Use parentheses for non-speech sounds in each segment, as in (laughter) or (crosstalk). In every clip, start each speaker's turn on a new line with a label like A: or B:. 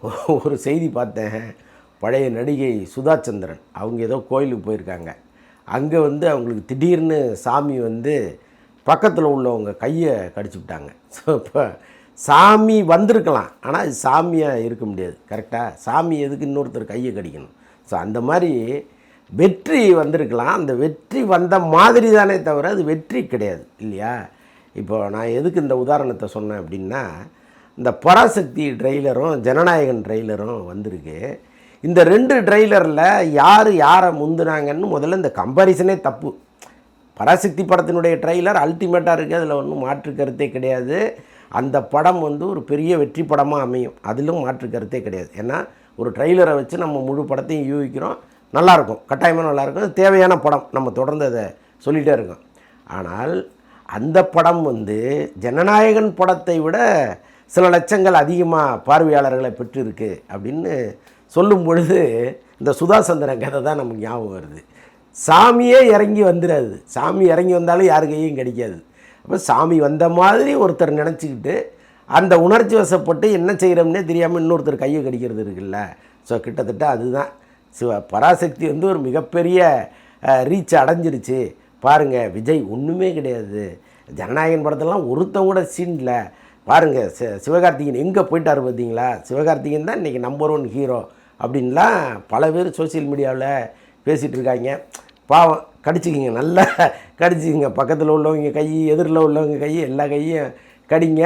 A: (laughs) ஒரு செய்தி பார்த்தேன். பழைய நடிகை சுதா சந்திரன் அவங்க ஏதோ கோயிலுக்கு போயிருக்காங்க. அங்கே வந்து அவங்களுக்கு திடீர்னு சாமி வந்து பக்கத்தில் உள்ளவங்க கையை கடிச்சு விட்டாங்க. (laughs) ஸோ இப்போ சாமி வந்திருக்கலாம். ஆனால் அது சாமியாக இருக்க முடியாது. கரெக்டாக சாமி எதுக்கு இன்னொருத்தர் கையை கடிக்கணும்? ஸோ அந்த மாதிரி வெற்றி வந்திருக்கலாம். அந்த வெற்றி வந்த மாதிரி தானே தவிர அது வெற்றி கிடையாது. இல்லையா? இப்போ நான் எதுக்கு இந்த உதாரணத்தை சொன்னேன் அப்படின்னா இந்த பராசக்தி ட்ரெய்லரும் ஜனநாயகன் ட்ரெய்லரும் வந்திருக்கு. இந்த ரெண்டு ட்ரெய்லரில் யார் யாரை முந்துனாங்கன்னு முதல்ல இந்த கம்பாரிசனே தப்பு. பராசக்தி படத்தினுடைய ட்ரெய்லர் அல்டிமேட்டாக இருக்குது அதில் ஒன்றும் மாற்று கருத்தே கிடையாது. அந்த படம் வந்து ஒரு பெரிய வெற்றி படமாக அமையும் அதிலும் மாற்று கருத்தே கிடையாது. ஏன்னா ஒரு ட்ரெய்லரை வச்சு நம்ம முழு படத்தையும் யூகிக்கிறோம் நல்லாயிருக்கும் கட்டாயமாக நல்லாயிருக்கும். அது தேவையான படம் நம்ம தொடர்ந்து அதை சொல்லிகிட்டே இருக்கோம். ஆனால் அந்த படம் வந்து ஜனநாயகன் படத்தை விட சில லட்சங்கள் அதிகமாக பார்வையாளர்களை பெற்றிருக்கு அப்படின்னு சொல்லும் பொழுது இந்த சுதா சந்திரன் கதை தான் நமக்கு ஞாபகம் வருது. சாமியே இறங்கி வந்துடாது சாமி இறங்கி வந்தாலும் யாரு கையும் கிடைக்காது. அப்போ சாமி வந்த மாதிரி ஒருத்தர் நினச்சிக்கிட்டு அந்த உணர்ச்சி வசப்பட்டு என்ன செய்கிறோம்னே தெரியாமல் இன்னொருத்தர் கையை கடிக்கிறது இருக்குல்ல. ஸோ கிட்டத்தட்ட அதுதான். சிவ பராசக்தி வந்து ஒரு மிகப்பெரிய ரீச் அடைஞ்சிருச்சு. பாருங்கள் விஜய் ஒன்றுமே கிடையாது. ஜனநாயகன் படத்தெல்லாம் ஒருத்தன் கூட சீனில் பாருங்கள் சி சிவகார்த்திகேயன் எங்கே போயிட்டார் பார்த்தீங்களா சிவகார்த்திகேயன் தான் இன்றைக்கி நம்பர் ஒன் ஹீரோ அப்படின்லாம் பல பேர் சோஷியல் மீடியாவில் பேசிகிட்டு இருக்காங்க. பாவம் கடிச்சிக்கிங்க நல்லா கடிச்சிக்கிங்க. பக்கத்தில் உள்ளவங்க கை எதிரில் உள்ளவங்க கை எல்லா கையும் கடிங்க.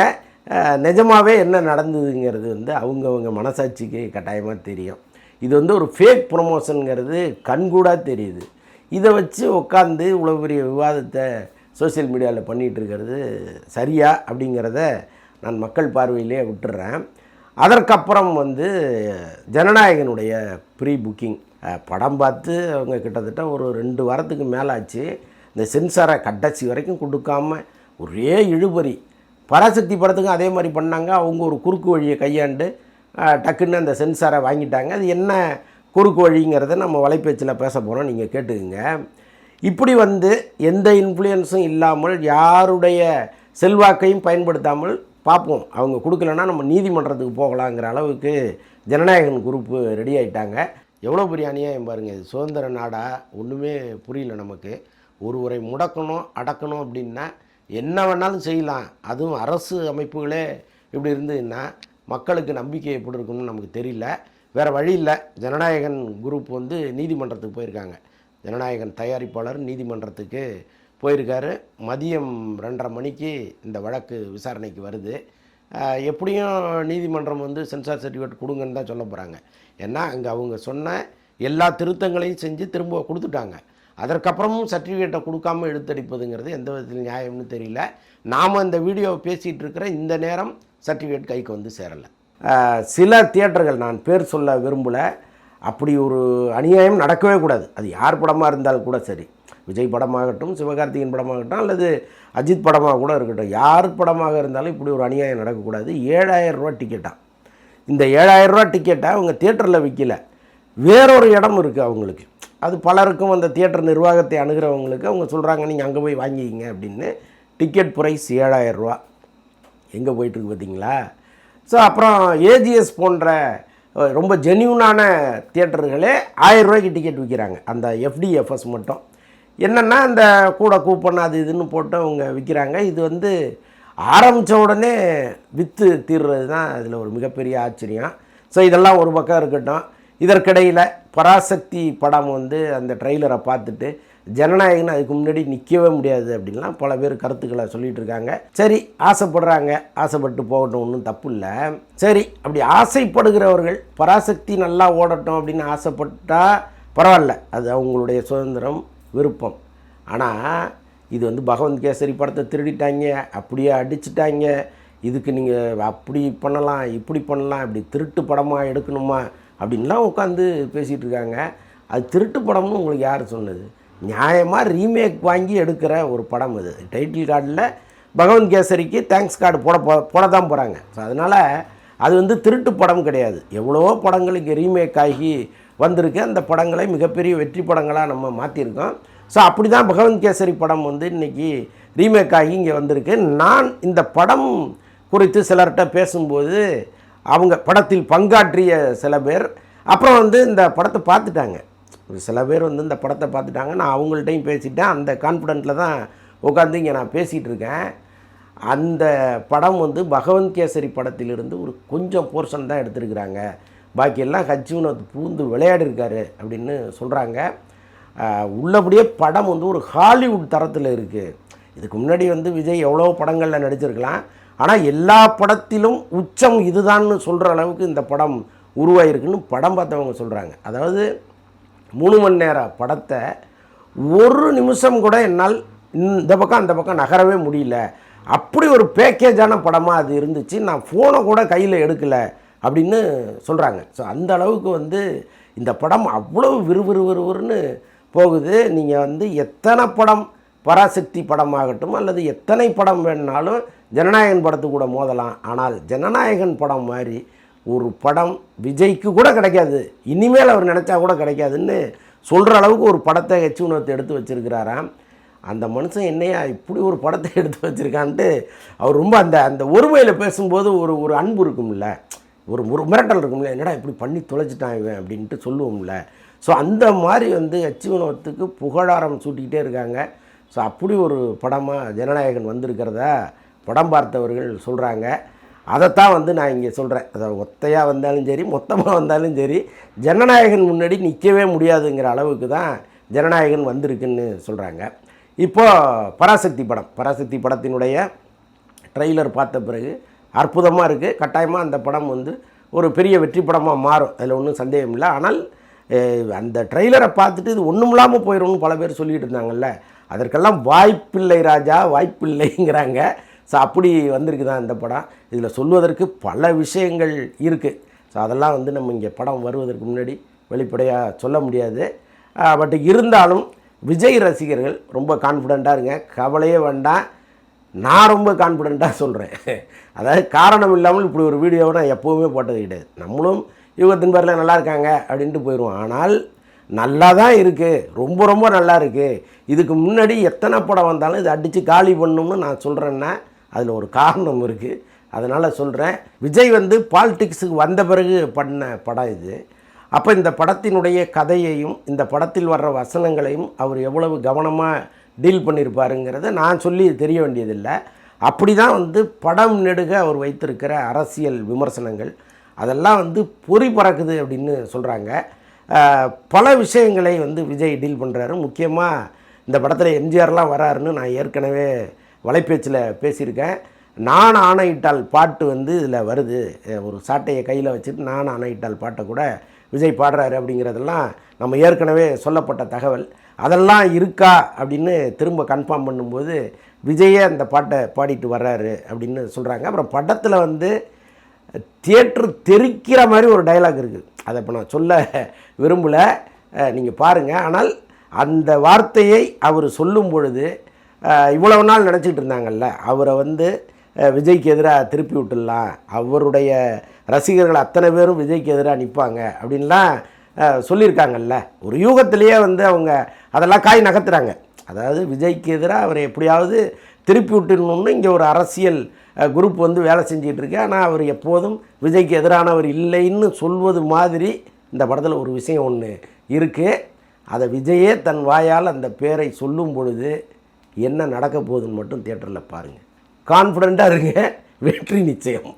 A: நிஜமாகவே என்ன நடந்ததுங்கிறது வந்து அவங்கவுங்க மனசாட்சிக்கு கட்டாயமாக தெரியும். இது வந்து ஒரு ஃபேக் ப்ரொமோஷனுங்கிறது கண்கூடாக தெரியுது. இதை வச்சு உட்காந்து இவ்வளோ பெரிய விவாதத்தை சோஷியல் மீடியாவில் பண்ணிகிட்டு இருக்கிறது சரியா அப்படிங்கிறத நான் மக்கள் பார்வையிலே விட்டுறேன். அதற்கப்புறம் வந்து ஜனநாயகனுடைய ப்ரீ புக்கிங் படம் பார்த்து அவங்க கிட்டத்தட்ட ஒரு ரெண்டு வாரத்துக்கு மேலே ஆச்சு இந்த சென்சாரை கடைசி வரைக்கும் கொடுக்காம ஒரே இழுபறி. பராசக்தி படத்துக்கும் அதே மாதிரி பண்ணாங்க. அவங்க ஒரு குறுக்கு வழியை கையாண்டு டக்குன்னு அந்த சென்சாரை வாங்கிட்டாங்க. அது என்ன குறுக்கு வழிங்கிறத நம்ம வலைப்பேச்சில் பேச போகிறோம் நீங்கள் கேட்டுக்குங்க. இப்படி வந்து எந்த இன்ஃப்ளூயன்ஸும் இல்லாமல் யாருடைய செல்வாக்கையும் பயன்படுத்தாமல் பார்ப்போம். அவங்க கொடுக்கலன்னா நம்ம நீதிமன்றத்துக்கு போகலாங்கிற அளவுக்கு ஜனநாயகன் குரூப்பு ரெடி ஆகிட்டாங்க எவ்வளோ பெரிய அநியாயம் பாருங்கள் இது சுதந்திர நாடாக ஒன்றுமே புரியல நமக்கு. ஒருவரை முடக்கணும் அடக்கணும் அப்படின்னா என்ன வேணாலும் செய்யலாம். அதுவும் அரசு அமைப்புகளே இப்படி இருந்ததுன்னா மக்களுக்கு நம்பிக்கை எப்படி இருக்கும்னு நமக்கு தெரியல. வேறு வழி இல்லை. ஜனநாயகன் குரூப் வந்து நீதிமன்றத்துக்கு போயிருக்காங்க. ஜனநாயகன் தயாரிப்பாளர் நீதிமன்றத்துக்கு போயிருக்காரு. மதியம் ரெண்டரை மணிக்கு இந்த வழக்கு விசாரணைக்கு வருது. எப்படியும் நீதிமன்றம் வந்து சென்சார் சர்டிஃபிகேட் கொடுங்கன்னு தான் சொல்ல போகிறாங்க ஏன்னா அங்கே அவங்க சொன்ன எல்லா திருத்தங்களையும் செஞ்சு திரும்ப கொடுத்துட்டாங்க. அதற்கப்புறமும் சர்டிஃபிகேட்டை கொடுக்காம எடுத்தடிப்பதுங்கிறது எந்த விதத்தில் நியாயம்னு தெரியல. நாம் இந்த வீடியோவை பேசிகிட்டு இருக்கிற இந்த நேரம் சர்டிஃபிகேட் கைக்கு வந்து சேரலை. சில தியேட்டர்கள் நான் பேர் சொல்ல விரும்பலை. அப்படி ஒரு அநியாயம் நடக்கவே கூடாது. அது யார் படமாக இருந்தாலும் கூட சரி. விஜய் படமாகட்டும் சிவகார்த்திகேயன் படமாகட்டும் அல்லது அஜித் படமாக கூட இருக்கட்டும். யார் படமாக இருந்தாலும் இப்படி ஒரு அநியாயம் நடக்கக்கூடாது. ஏழாயிரம் ரூபா டிக்கெட்டாக இந்த ஏழாயிரம் ரூபா டிக்கெட்டை அவங்க தியேட்டரில் விற்கல வேறொரு இடம் இருக்குது அவங்களுக்கு. அது பலருக்கும் அந்த தியேட்டர் நிர்வாகத்தை அணுகிறவங்களுக்கு அவங்க சொல்கிறாங்க நீங்கள் அங்கே போய் வாங்கிக்கிங்க அப்படின்னு. டிக்கெட் ப்ரைஸ் ஏழாயிரரூவா எங்கே போயிட்டுருக்கு பார்த்தீங்களா? ஸோ அப்புறம் ஏஜிஎஸ் போன்ற ரொம்ப ஜென்யூனான தியேட்டர்களே ஆயிரம் ரூபாய்க்கு டிக்கெட் விற்கிறாங்க அந்த எஃப்டிஎஃப்எஸ் மட்டும். என்னென்னா அந்த கூட கூப்பன் அது இதுன்னு போட்டு அவங்க விற்கிறாங்க இது வந்து ஆரம்பித்த உடனே விற்று தீர்றது தான் அதில் ஒரு மிகப்பெரிய ஆச்சரியம். ஸோ இதெல்லாம் ஒரு பக்கம் இருக்கட்டும். இதற்கிடையில் பராசக்தி படம் வந்து அந்த ட்ரெய்லரை பார்த்துட்டு ஜனநாயகன் அதுக்கு முன்னாடி நிற்கவே முடியாது அப்படின்லாம் பல பேர் கருத்துக்களை சொல்லிகிட்டு இருக்காங்க. சரி ஆசைப்படுறாங்க. ஆசைப்பட்டு போகட்டும் ஒன்றும் தப்பு இல்லை சரி அப்படி ஆசைப்படுகிறவர்கள் பராசக்தி நல்லா ஓடட்டும் அப்படின்னு ஆசைப்பட்டால் பரவாயில்ல. அது அவங்களுடைய சுதந்திரம். விருப்பம். ஆனால் இது வந்து பகவந்த் கேசரி படத்தை திருடிட்டாங்க அப்படியே அடிச்சிட்டாங்க. இதுக்கு நீங்கள் அப்படி பண்ணலாம் இப்படி பண்ணலாம் இப்படி திருட்டு படமாக எடுக்கணுமா அப்படின்லாம் உட்காந்து பேசிகிட்டு இருக்காங்க. அது திருட்டு படம்னு உங்களுக்கு யார் சொன்னது? நியாயமாக ரீமேக் வாங்கி எடுக்கிற ஒரு படம் இது டைட்டில் கார்டில் பகவந்த் கேசரிக்கு தேங்க்ஸ் கார்டு போட போ போட தான் போகிறாங்க ஸோ அதனால் அது வந்து திருட்டு படம் கிடையாது. எவ்வளவோ படங்களுக்கு ரீமேக் ஆகி வந்திருக்கு. அந்த படங்களை மிகப்பெரிய வெற்றி படங்களாக நம்ம மாற்றிருக்கோம் ஸோ அப்படி தான் பகவந்த் கேசரி படம் வந்து இன்றைக்கி ரீமேக் ஆகி இங்கே வந்திருக்கு. நான் இந்த படம் குறித்து சிலர்கிட்ட பேசும்போது அவங்க படத்தில் பங்காற்றிய சில பேர் அப்புறம் வந்து இந்த படத்தை பார்த்துட்டாங்க. ஒரு சில பேர் வந்து இந்த படத்தை பார்த்துட்டாங்க. நான் அவங்கள்ட்டையும் பேசிட்டேன். அந்த கான்ஃபிடென்ட்டில் தான் உட்காந்து இங்கே நான் பேசிகிட்டு இருக்கேன். அந்த படம் வந்து பகவந்த் கேசரி படத்திலிருந்து ஒரு கொஞ்சம் போர்ஷன் தான் எடுத்திருக்கிறாங்க. பாக்கியெல்லாம் ஹஜ் வினோத் பூந்து விளையாடிருக்காரு அப்படின்னு சொல்கிறாங்க உள்ளபடியே படம் வந்து ஒரு ஹாலிவுட் தரத்தில் இருக்குது இதுக்கு முன்னாடி வந்து விஜய் எவ்வளோ படங்களில் நடிச்சிருக்கலாம். ஆனால் எல்லா படத்திலும் உச்சம் இதுதான்னு சொல்கிற அளவுக்கு இந்த படம் உருவாயிருக்குன்னு படம் பார்த்தவங்க சொல்கிறாங்க அதாவது மூணு மணி நேர படத்தை ஒரு நிமிஷம் கூட என்னால் இந்த பக்கம் அந்த பக்கம் நகரவே முடியல. அப்படி ஒரு பேக்கேஜான படமாக அது இருந்துச்சு. நான் ஃபோனை கூட கையில் எடுக்கலை. அப்படின்னு சொல்கிறாங்க ஸோ அந்த அளவுக்கு வந்து இந்த படம் அவ்வளோ விறுவிறுவிறுவிறுன்னு போகுது. நீங்கள் வந்து எத்தனை படம் பராசக்தி படமாகட்டும் அல்லது எத்தனை படம் வேணுனாலும் ஜனநாயகன் படத்து கூட மோதலாம். ஆனால் ஜனநாயகன் படம் மாதிரி ஒரு படம் விஜய்க்கு கூட கிடைக்காது. இனிமேல் அவர் நினச்சா கூட கிடைக்காதுன்னு சொல்கிற அளவுக்கு ஒரு படத்தை ஹெச் உணவத்தை எடுத்து வச்சுருக்கிறாராம். அந்த மனுஷன் என்னையா இப்படி ஒரு படத்தை எடுத்து வச்சுருக்கான்ட்டு அவர் ரொம்ப அந்த அந்த ஒருமையில் பேசும்போது ஒரு ஒரு அன்பு இருக்கும்ல. ஒரு ஒரு மிரட்டல் இருக்கும்ல என்னடா இப்படி பண்ணி தொலைச்சிட்டான் இவன்? அப்படின்ட்டு சொல்லுவோம்ல. ஸோ அந்த மாதிரி வந்து ஹெச் வினோத்துக்கு புகழாரம் சூட்டிக்கிட்டே இருக்காங்க. ஸோ அப்படி ஒரு படமாக ஜனநாயகன் வந்திருக்கிறதா படம் பார்த்தவர்கள் சொல்கிறாங்க அதைத்தான் வந்து நான் இங்கே சொல்கிறேன் அதை ஒத்தையாக வந்தாலும் சரி மொத்தமாக வந்தாலும் சரி ஜனநாயகன் முன்னாடி நிற்கவே முடியாதுங்கிற அளவுக்கு தான் ஜனநாயகன் வந்திருக்குன்னு சொல்கிறாங்க இப்போது பராசக்தி படம் பராசக்தி படத்தினுடைய ட்ரெய்லர் பார்த்த பிறகு அற்புதமாக இருக்குது கட்டாயமாக அந்த படம் வந்து ஒரு பெரிய வெற்றி படமாக மாறும். அதில் ஒன்றும் சந்தேகம் இல்லை. ஆனால் அந்த ட்ரெய்லரை பார்த்துட்டு இது ஒன்றும் இல்லாமல் போயிடும்னு பல பேர் சொல்லிட்டு இருந்தாங்கல்ல. அதற்கெல்லாம் வாய்ப்பில்லை ராஜா வாய்ப்பில்லைங்கிறாங்க. ஸோ அப்படி வந்திருக்கு தான் இந்த படம்? இதில் சொல்வதற்கு பல விஷயங்கள் இருக்குது ஸோ அதெல்லாம் வந்து நம்ம இங்கே படம் வருவதற்கு முன்னாடி வெளிப்படையாக சொல்ல முடியாது. பட் இருந்தாலும் விஜய் ரசிகர்கள் ரொம்ப கான்ஃபிடெண்ட்டாக இருங்க. கவலையே வேண்டாம். நான் ரொம்ப கான்ஃபிடெண்ட்டாக சொல்கிறேன் அதாவது காரணம் இல்லாமல் இப்படி ஒரு வீடியோவை நான் எப்போவுமே போட்டது கிடையாது. நம்மளும் யுகத்தின் பேரில் நல்லா இருக்காங்க அப்படின்ட்டு போயிடுவோம் ஆனால் நல்லா தான் இருக்குது ரொம்ப ரொம்ப நல்லா இருக்குது இதுக்கு முன்னாடி எத்தனை படம் வந்தாலும் இதை அடித்து காலி பண்ணணும்னு நான் சொல்கிறேன்னா அதில் ஒரு காரணம் இருக்குது அதனால் சொல்கிறேன் விஜய் வந்து பாலிடிக்ஸுக்கு வந்த பிறகு பண்ண படம் இது. அப்போ இந்த படத்தினுடைய கதையையும் இந்த படத்தில் வர்ற வசனங்களையும் அவர் எவ்வளவு கவனமாக டீல் பண்ணியிருப்பாருங்கிறத நான் சொல்லி தெரிய வேண்டியதில்லை. அப்படி தான் வந்து படம் நெடுக அவர் வைத்திருக்கிற அரசியல் விமர்சனங்கள். அதெல்லாம் வந்து பொறி பறக்குது அப்படின்னு சொல்கிறாங்க பல விஷயங்களை வந்து விஜய் டீல் பண்ணுறாரு முக்கியமாக இந்த படத்தில் எம்ஜிஆர்லாம் வராருன்னு நான் ஏற்கனவே வலைப்பேச்சில் பேசியிருக்கேன். நான் ஆணையிட்டால் பாட்டு வந்து இதில் வருது. ஒரு சாட்டையை கையில் வச்சுட்டு நான் ஆணையிட்டால் பாட்டை கூட விஜய் பாடுறாரு அப்படிங்கிறதெல்லாம் நம்ம ஏற்கனவே சொல்லப்பட்ட தகவல். அதெல்லாம் இருக்கா அப்படின்னு திரும்ப கன்ஃபார்ம் பண்ணும்போது விஜயே அந்த பாட்டை பாடிட்டு வர்றாரு அப்படின்னு சொல்கிறாங்க அப்புறம் படத்தில் வந்து தியேட்ரு தெறிக்கிற மாதிரி ஒரு டயலாக் இருக்குது அதை இப்போ நான் சொல்ல விரும்பலை. நீங்கள் பாருங்கள் ஆனால் அந்த வார்த்தையை அவர் சொல்லும் பொழுது இவ்வளவு நாள் நினச்சிட்டு இருந்தாங்கல்ல அவரை வந்து விஜய்க்கு எதிராக திருப்பி விட்டுடலாம். அவருடைய ரசிகர்கள் அத்தனை பேரும் விஜய்க்கு எதிராக நிற்பாங்க அப்படின்லாம் சொல்லியிருக்காங்கல்ல. ஒரு யூகத்திலேயே வந்து அவங்க அதெல்லாம் காய் நகர்த்துறாங்க. அதாவது விஜய்க்கு எதிராக அவரை எப்படியாவது திருப்பி விட்டுடணும்னு இங்கே ஒரு அரசியல் குரூப் வந்து வேலை செஞ்சிகிட்டு இருக்கு. ஆனால் அவர் எப்போதும் விஜய்க்கு எதிரானவர் இல்லைன்னு சொல்வது மாதிரி இந்த படத்தில் ஒரு விஷயம் ஒன்று இருக்குது அதை விஜயே தன் வாயால் அந்த பேரை சொல்லும் பொழுது என்ன நடக்க போகுதுன்னு மட்டும் தியேட்டரில் பாருங்கள் கான்ஃபிடெண்ட்டாக இருங்க. வெற்றி நிச்சயம்.